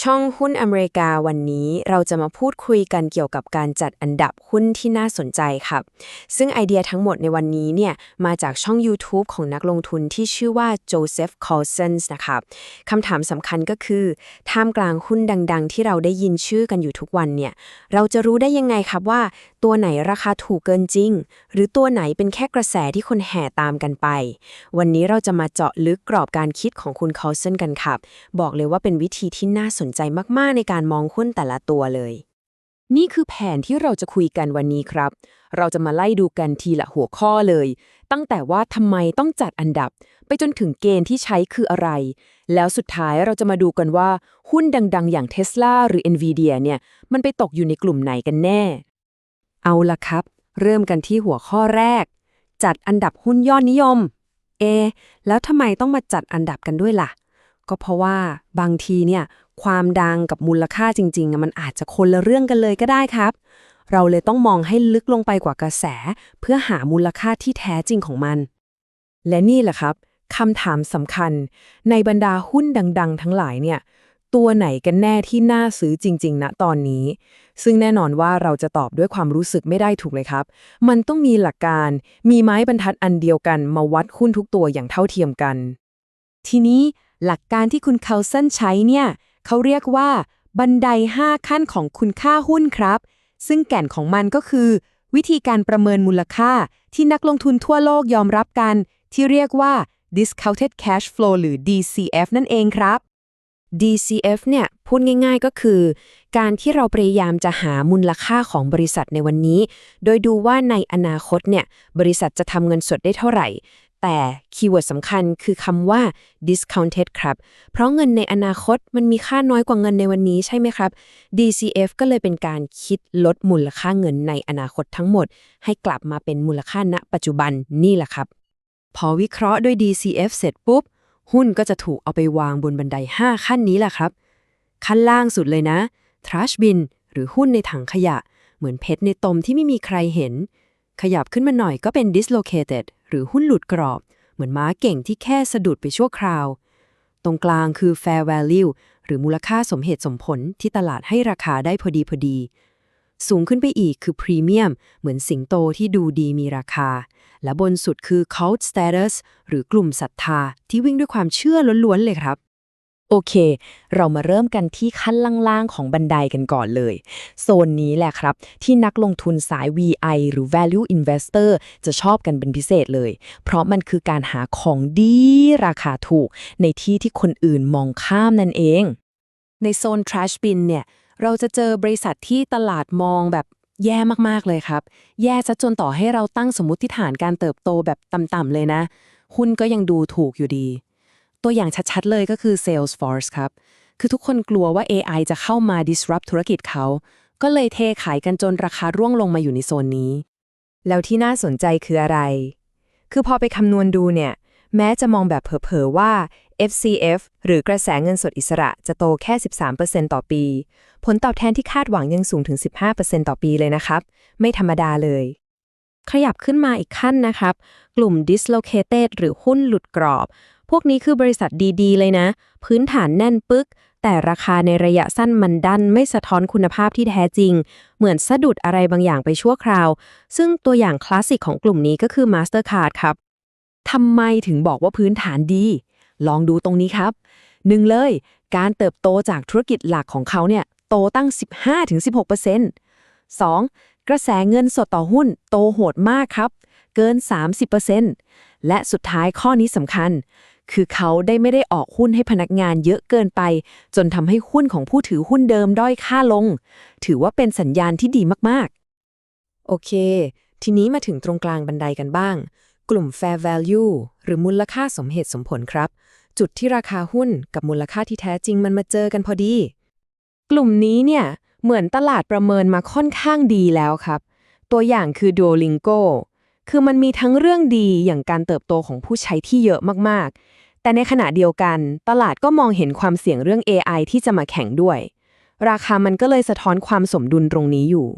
ช่องหุ้นอเมริกาวันนี้เราจะมาพูดคุยกันเกี่ยวกับการจัดอันดับหุ้นที่น่าสนใจครับ ซึ่งไอเดียทั้งหมดในวันนี้เนี่ยมาจากช่อง YouTube ของนักลงทุนที่ชื่อว่าโจเซฟคอลเซนส์นะครับคำถามสำคัญก็คือ ท่ามกลางหุ้นดังๆ ที่เราได้ยินชื่อกันอยู่ทุกวันเนี่ย เราจะรู้ได้ยังไงครับว่า ตัวไหนราคาถูกเกินจริง หรือตัวไหนเป็นแค่กระแสที่คนแห่ตามกันไป วันนี้เราจะมาเจาะลึกกรอบการคิดของคุณคอลเซนกันครับ บอกเลยว่าเป็นวิธีที่น่าสนใจมากๆในการมองหุ้นแต่ละตัวเลย นี่คือแผนที่เราจะคุยกันวันนี้ครับ เราจะมาไล่ดูกันทีละหัวข้อเลย ตั้งแต่ว่าทำไมต้องจัดอันดับ ไปจนถึงเกณฑ์ที่ใช้คืออะไร แล้วสุดท้ายเราจะมาดูกันว่าหุ้นดังๆ อย่าง Tesla หรือ Nvidia เนี่ย มันไปตกอยู่ในกลุ่มไหนกันแน่ เอาละครับ เริ่มกันที่หัวข้อแรก จัดอันดับหุ้นยอดนิยม เอ แล้วทำไมต้องมาจัดอันดับกันด้วยล่ะ ก็เพราะว่าบางทีเนี่ย ความดังกับมูลค่าจริงๆ มันอาจจะคนละเรื่องกันเลยก็ได้ครับ เราเลยต้องมองให้ลึกลงไปกว่ากระแส เพื่อหามูลค่าที่แท้จริงของมัน และนี่แหละครับคำถามสำคัญ ในบรรดาหุ้นดัง ๆ ทั้งหลายเนี่ย ตัวไหนกันแน่ที่น่าซื้อจริง ๆ ณตอนนี้ ซึ่งแน่นอนว่าเราจะตอบด้วยความรู้สึกไม่ได้ถูกเลยครับ มันต้องมีหลักการ มีไม้บรรทัดอันเดียวกันมาวัดหุ้นทุกตัวอย่างเท่าเทียมกัน ทีนี้หลักการที่คุณเคาเซนใช้เนี่ย เขาเรียกว่า บันได 5 ขั้นของคุณค่าหุ้นครับ ซึ่งแก่นของมันก็คือ วิธีการประเมินมูลค่าที่นักลงทุนทั่วโลกยอมรับกัน ที่เรียกว่า discounted cash flow หรือ DCF นั่นเองครับ DCF เนี่ย พูดง่าย ๆก็คือ การที่เราพยายามจะหามูลค่าของบริษัทในวันนี้ โดยดูว่าในอนาคตเนี่ย บริษัทจะทำเงินสดได้เท่าไหร่ แต่คีย์เวิร์ดสำคัญคือคำว่า discounted ครับ เพราะเงินในอนาคตมันมีค่าน้อยกว่าเงินในวันนี้ใช่ไหมครับ DCF ก็เลยเป็นการคิดลดมูลค่าเงินในอนาคตทั้งหมด ให้กลับมาเป็นมูลค่าณ ปัจจุบันนี่แหละครับ พอวิเคราะห์ด้วย DCF เสร็จปุ๊บ หุ้นก็จะถูกเอาไปวางบนบันได 5 ขั้นนี้แหละครับ ขั้นล่างสุดเลยนะ trash bin หรือหุ้นในถังขยะ เหมือนเพชรในตมที่ไม่มีใครเห็น ขยับขึ้นมาหน่อยก็เป็น dislocated หรือหุ้นหลุดกรอบ เหมือนม้าเก่งที่แค่สะดุดไปชั่วคราว ตรงกลางคือ fair value หรือมูลค่าสมเหตุสมผลที่ตลาดให้ราคาได้พอดีพอดี สูงขึ้นไปอีกคือ premium เหมือนสิงโตที่ดูดีมีราคา และบนสุดคือ cult status หรือกลุ่มศรัทธาที่วิ่งด้วยความเชื่อล้วนๆเลยครับ โอเค เรามาเริ่มกันที่ขั้นล่างๆของบันไดกันก่อนเลย โซนนี้แหละครับ ที่นักลงทุนสาย VI หรือ Value Investor จะชอบกันเป็นพิเศษเลย เพราะมันคือการหาของดีราคาถูก ในที่ที่คนอื่นมองข้ามนั่นเอง ในโซน trash bin เนี่ย เราจะเจอบริษัทที่ตลาดมองแบบแย่มากๆเลยครับ แย่ซะจนต่อให้เราตั้งสมมติฐานการเติบโตแบบต่ำๆเลยนะ หุ้นก็ยังดูถูกอยู่ดี ตัวอย่างชัดๆเลยก็คือ Salesforce ครับ คือทุกคนกลัวว่า AI จะเข้ามา disrupt ธุรกิจเขา ก็เลยเทขายกันจนราคาร่วงลงมาอยู่ในโซนนี้ แล้วที่น่าสนใจคืออะไร คือพอไปคำนวณดูเนี่ย แม้จะมองแบบเผลอๆว่า FCF หรือกระแสเงินสดอิสระจะโตแค่ 13%ต่อปี ผลตอบแทนที่คาดหวังยังสูงถึง 15%ต่อปีเลยนะครับ ไม่ธรรมดาเลย ขยับขึ้นมาอีกขั้นนะครับ กลุ่ม dislocated หรือหุ้นหลุดกรอบ พวกนี้คือบริษัทดีๆ เลยนะ พื้นฐานแน่นปึกแต่ราคาในระยะสั้นมันดันไม่สะท้อนคุณภาพที่แท้จริง เหมือนสะดุดอะไรบางอย่างไปชั่วคราว ซึ่งตัวอย่างคลาสสิกของกลุ่มนี้ก็คือ Mastercard ครับทำไมถึงบอกว่าพื้นฐานดี ลองดูตรงนี้ครับหนึ่งเลย การเติบโตจากธุรกิจหลักของเขาเนี่ยโตตั้ง 15-16% 2. กระแสเงินสดต่อหุ้นโตโหดมากครับ เกิน 30%และสุดท้ายข้อนี้สำคัญ คือเขาได้ไม่ได้ออกหุ้นให้พนักงานเยอะเกินไป จนทำให้หุ้นของผู้ถือหุ้นเดิมด้อยค่าลง ถือว่าเป็นสัญญาณที่ดีมากๆ โอเค ทีนี้มาถึงตรงกลางบันไดกันบ้าง กลุ่ม fair value หรือมูลค่าสมเหตุสมผลครับ จุดที่ราคาหุ้นกับมูลค่าที่แท้จริงมันมาเจอกันพอดี กลุ่มนี้เนี่ยเหมือนตลาดประเมินมาค่อนข้างดีแล้วครับ ตัวอย่างคือ Duolingo คือมันมีทั้งเรื่องดีอย่างการเติบโตของผู้ใช้ที่เยอะมากๆ แต่ในขณะเดียวกัน ตลาดก็มองเห็นความเสี่ยงเรื่อง AI ที่จะมาแข่งด้วย ราคามันก็เลยสะท้อนความสมดุลตรงนี้อยู่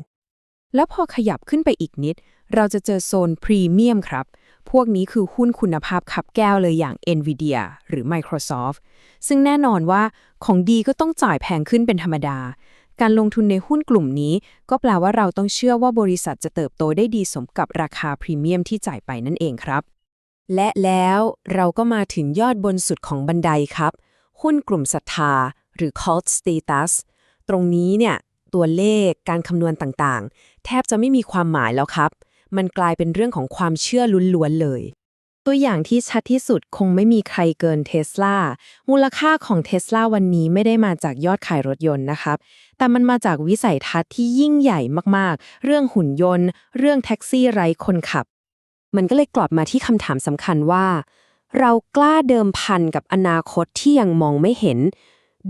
แล้วพอขยับขึ้นไปอีกนิด เราจะเจอโซนพรีเมียมครับ พวกนี้คือหุ้นคุณภาพขับแก้วเลยอย่าง NVIDIA หรือ Microsoft ซึ่งแน่นอนว่าของดีก็ต้องจ่ายแพงขึ้นเป็นธรรมดา การลงทุนในหุ้นกลุ่มนี้ ก็แปลว่าเราต้องเชื่อว่าบริษัทจะเติบโตได้ดีสมกับราคาพรีเมียมที่จ่ายไปนั่นเองครับ และแล้วเราก็มาถึงยอดบนสุดของบันไดครับ หุ้นกลุ่มศรัทธา หรือ cult status ตรงนี้เนี่ย ตัวเลขการคำนวณต่างๆ แทบจะไม่มีความหมายแล้วครับ มันกลายเป็นเรื่องของความเชื่อล้วนๆเลย ตัวอย่างที่ชัดที่สุดคงไม่มีใครเกินเทสลามูลค่าของเทสลาวันนี้ไม่ได้มาจากยอดขายรถยนต์นะครับ แต่มันมาจากวิสัยทัศน์ที่ยิ่งใหญ่มากๆ เรื่องหุ่นยนต์ เรื่องแท็กซี่ไร้คนขับ มันก็เลยกลับมาที่คำถามสำคัญว่า เรากล้าเดิมพันกับอนาคตที่ยังมองไม่เห็น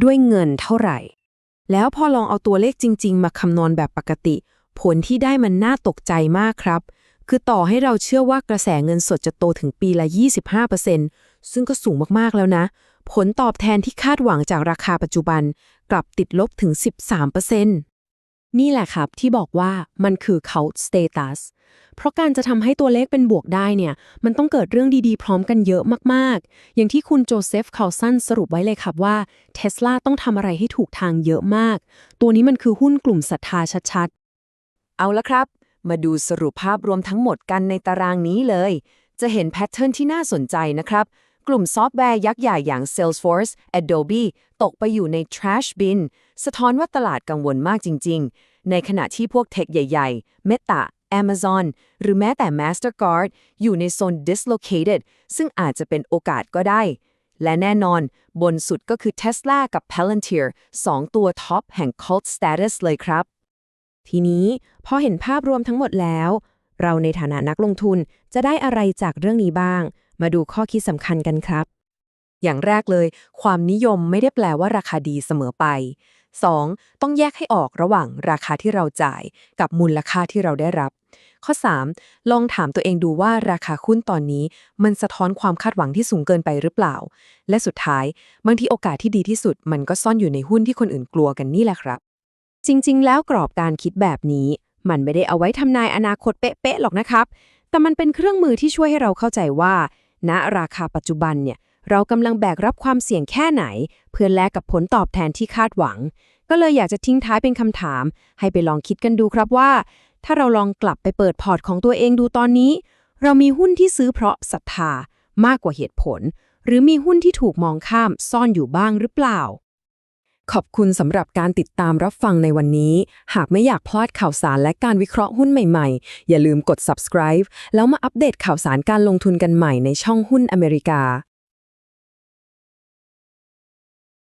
ด้วยเงินเท่าไหร่ แล้วพอลองเอาตัวเลขจริง ๆ มาคำนวณแบบปกติ ผลที่ได้มันน่าตกใจมากครับ คือต่อให้เราเชื่อว่ากระแสเงินสดจะโตถึงปีละ 25%ซึ่งก็สูงมากๆแล้วนะ ผลตอบแทนที่คาดหวังจากราคาปัจจุบัน กลับติดลบถึง 13% นี่แหละครับที่บอกว่ามันคือ cult status เพราะการจะทำให้ตัวเลขเป็นบวกได้เนี่ย มันต้องเกิดเรื่องดีๆ พร้อมกันเยอะมากๆ อย่างที่คุณโจเซฟคาลสันสรุปไว้เลยครับว่าเทสลาต้องทำอะไรให้ถูกทางเยอะมาก ตัวนี้มันคือหุ้นกลุ่มศรัทธาชัดๆ เอาละครับ มาดูสรุปภาพรวมทั้งหมดกันในตารางนี้เลย จะเห็นแพทเทิร์นที่น่าสนใจนะครับ กลุ่มซอฟต์แวร์ยักษ์ใหญ่อย่าง Salesforce Adobe ตกไปอยู่ใน trash bin สะท้อนว่าตลาดกังวลมากจริง ๆ ในขณะที่พวกเทคใหญ่ ๆ Meta Amazon หรือแม้แต่ Mastercard อยู่ในโซน dislocated ซึ่งอาจจะเป็นโอกาสก็ได้ และแน่นอนบนสุดก็คือ Tesla กับ Palantir สองตัวท็อปแห่ง cult status เลยครับ ทีนี้พอเห็นภาพรวมทั้งหมดแล้ว เราในฐานะนักลงทุนจะได้อะไรจากเรื่องนี้บ้าง มาดูข้อคิดสำคัญกันครับ อย่างแรกเลย ความนิยมไม่ได้แปลว่าราคาดีเสมอไป 2. ต้องแยกให้ออกระหว่างราคาที่เราจ่าย กับมูลค่าที่เราได้รับ ข้อ 3. ลองถามตัวเองดูว่าราคาหุ้นตอนนี้ มันสะท้อนความคาดหวังที่สูงเกินไปหรือเปล่า และสุดท้ายบางทีโอกาสที่ดีที่สุด มันก็ซ่อนอยู่ในหุ้นที่คนอื่นกลัวกันนี่แหละครับ จริง ๆ แล้วกรอบการคิดแบบนี้ มันไม่ได้เอาไว้ทำนายอนาคตเป๊ะๆหรอกนะครับ แต่มันเป็นเครื่องมือที่ช่วยให้เราเข้าใจว่า ณราคาปัจจุบันเนี่ยเรากำลังแบกรับความเสี่ยงแค่ไหน เพื่อแลกกับผลตอบแทนที่คาดหวัง ก็เลยอยากจะทิ้งท้ายเป็นคำถาม ให้ไปลองคิดกันดูครับว่า ถ้าเราลองกลับไปเปิดพอร์ตของตัวเองดูตอนนี้ เรามีหุ้นที่ซื้อเพราะศรัทธามากกว่าเหตุผล หรือมีหุ้นที่ถูกมองข้ามซ่อนอยู่บ้างหรือเปล่า ขอบคุณสำหรับการติดตามรับฟังในวันนี้ หากไม่อยากพลาดข่าวสารและการวิเคราะห์หุ้นใหม่ๆ อย่าลืมกด subscribe แล้วมาอัปเดตข่าวสารการลงทุนกันใหม่ในช่องหุ้นอเมริกา